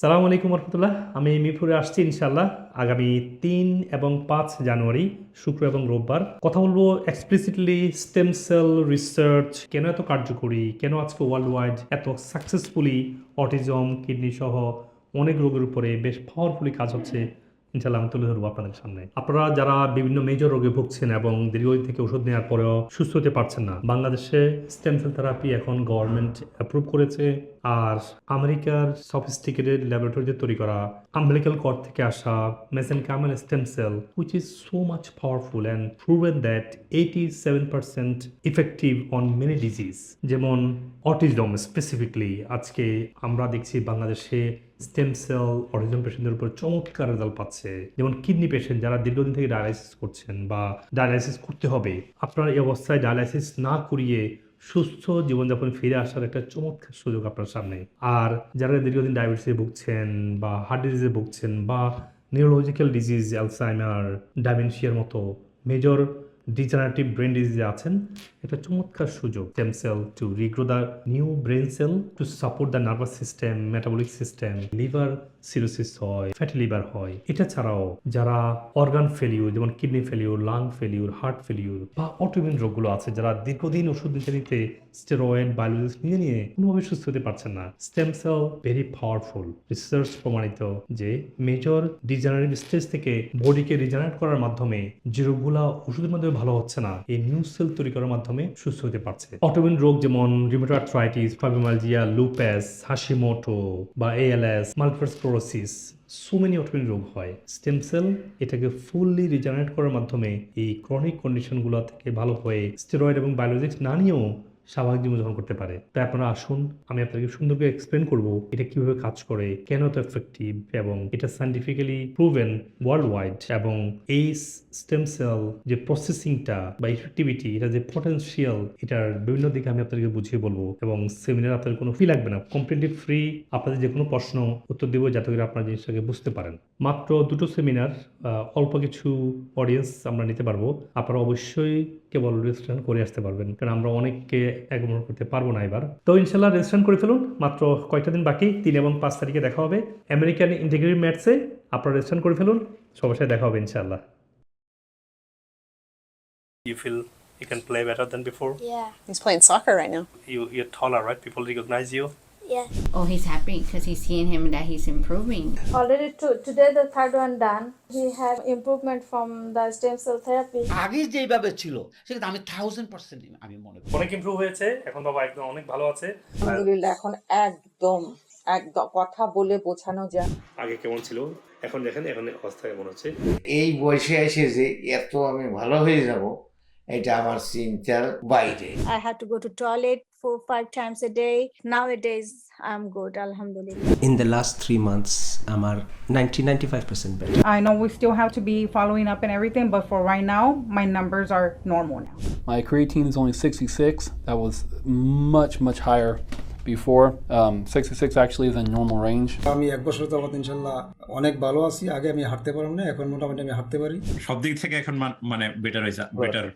সালাম আলাইকুম রহমতুল্লাহ আমি মিরপুরে আসছি ইনশাল্লাহ আগামী তিন এবং পাঁচ জানুয়ারি, শুক্র এবং রোববার। কথা বলব এক্সপ্লিসিটলি স্টেম সেল রিসার্চ কেন এত কার্যকরী, কেন আজকে ওয়ার্ল্ড ওয়াইড এত সাকসেসফুলি অটিজম কিডনি সহ অনেক রোগের উপরে বেশ পাওয়ারফুলি কাজ হচ্ছে। ইনশাল্লাহ আমি তুলে ধরবো আপনাদের সামনে। আপনারা যারা বিভিন্ন মেজর রোগে ভুগছেন এবং দীর্ঘদিন থেকে ওষুধ নেওয়ার পরেও সুস্থ হতে পারছেন না, বাংলাদেশে স্টেম সেল থেরাপি এখন গভর্নমেন্ট অ্যাপ্রুভ করেছে আর আমেরিকার সফিস্টিকেটেড ল্যাবরেটরিতে তৈরি করা আম্বিলিক্যাল কর্ড থেকে আসা mesenchymal stem cell which is so much powerful and proven that eighty seven percent effective on many disease যেমন অটিজম স্পেসিফিকলি আজকে আমরা দেখছি বাংলাদেশে স্টেম সেল অটিজম পেশেন্টদের উপর চমৎকার রেজাল্ট পাচ্ছে। যেমন কিডনি পেশেন্ট যারা দীর্ঘদিন থেকে ডায়ালাইসিস করছেন বা ডায়ালাইসিস করতে হবে, আপনার এই অবস্থায় ডায়ালাইসিস না করিয়ে সুস্থ জীবনযাপন ফিরে আসার একটা চমৎকার সুযোগ আপনার সামনে। আর যারা দীর্ঘদিন ডায়াবেটিসে ভুগছেন বা হার্ট ডিজিজে ভুগছেন বা নিউরোলজিক্যাল ডিজিজ অ্যালসাইমার ডাইমেনশিয়ার মতো মেজর ডিজেনারেটিভ ব্রেন ডিজিজে আছেন, এটা চমৎকার সুযোগ। Stem cell to regrow the new brain cell to support the nervous system metabolic system liver cirrhosis হয় ফ্যাটি লিভার হয়। এটা ছাড়াও যারা অর্গান ফেলিউর যেমন kidney failure lung failure heart failure বা অটোমিন রোগগুলো আছে, যারা দীর্ঘদিন ওষুধ নিতে নিতে স্টেরয়েড বায়োলজিস নিয়ে নিয়ে কোনোভাবে সুস্থ হতে পারছেন না stem cell very powerful research প্রমাণিত যে মেজর ডিজেনারেটিভ স্টেজ থেকে বডিকে রিজেনারেট করার মাধ্যমে যে রোগগুলা ওষুধের মাধ্যমে ভালো হচ্ছে না, এই নিউ সেল তৈরি করার মাধ্যমে সুস্থ হতে পারছে। অটোমিন রোগ যেমন রিমোটো আর্থ্রাইটিস ফাইব্রোমালজিয়া হাসিমোটো বা ALS multiple sclerosis so many autoimmune রোগ হয়। স্টেম সেল এটাকে ফুললি রিজেনারেট করার মাধ্যমে এই ক্রনিক কন্ডিশনগুলো থেকে ভালো হয়ে স্টেরয়েড এবং বায়োলজিক্স না নিয়েও স্বাভাবিক জীবনযাপন করতে পারে। তাই আপনারা আসুন, আমি আপনাকে সুন্দর করে এক্সপ্লেন করব এটা কীভাবে কাজ করে, কেন তো এফেক্টিভ এবং এটা সাইন্টিফিক্যালি প্রুভেন ওয়ার্ল্ড ওয়াইড এবং এই স্টেম সেল যে প্রসেসিংটা বা ইফেক্টিভিটি এটা যে পটেন্সিয়াল এটার বিভিন্ন দিকে আমি আপনাদেরকে বুঝিয়ে বলব এবং সেমিনার আপনাদের কোনো ফি লাগবে না। কমপ্লিটলি ফ্রি আপনাদের যে কোনো প্রশ্ন, উত্তর দেবো যাতে করে আপনারা জিনিসটাকে বুঝতে পারেন। মাত্র দুটো সেমিনার অল্প কিছু অডিয়েন্স আমরা নিতে পারব। আপনারা অবশ্যই কেবল রেজিস্ট্রেশন করে আসতে পারবেন। কারণ আমরা অনেককে একমন করতে পারব না এবার তো ইনশাল্লাহ রেজিস্ট্রেশন করে ফেলুন মাত্র কয়েকটা দিন বাকি তিন এবং পাঁচ তারিখে দেখা হবে আমেরিকান ইন্টিগ্রেটিভ ম্যাটসে আপনারা রেজিস্ট্রেশন করে ফেলুন সবার সাথে দেখা হবে ইনশাল্লাহ You feel you can play better than before? Yeah. He's playing soccer right now. You, you're taller, right? People recognize you? Yeah. Oh, he's happy because he's seeing him that he's improving. Already two, today the third one done. He had improvement from the stem cell therapy. আগে যেভাবে ছিল সেটা আমি thousand percent আমি মনে করি অনেক improve হয়েছে এখন বাবা একদম অনেক ভালো আছে আলহামদুলিল্লাহ এখন একদম একদম কথা বলে বোঝানো যায় আগে কেমন ছিল এখন দেখেন এখন অবস্থা কেমন হচ্ছে এই বয়সে এসে যে এত আমি ভালো হয়ে যাব এটা আমার চিন্তার বাইরে I had to go to toilet four, five times a day. Nowadays, I'm good, alhamdulillah. in the last three months আমার 90 95% better I know we still have to be following up and everything, but for right now, my numbers are normal now. My creatine is only 66. That was much, much higher before. Um, 66 actually is in normal range. আমি এক বছর যাবত ইনশাল্লাহ অনেক ভালো আছি আগে আমি হাঁটতে পারলাম না এখন মোটামুটি আমি হাঁটতে পারি সব দিক থেকে এখন মানে বেটার হয়েছে বেটার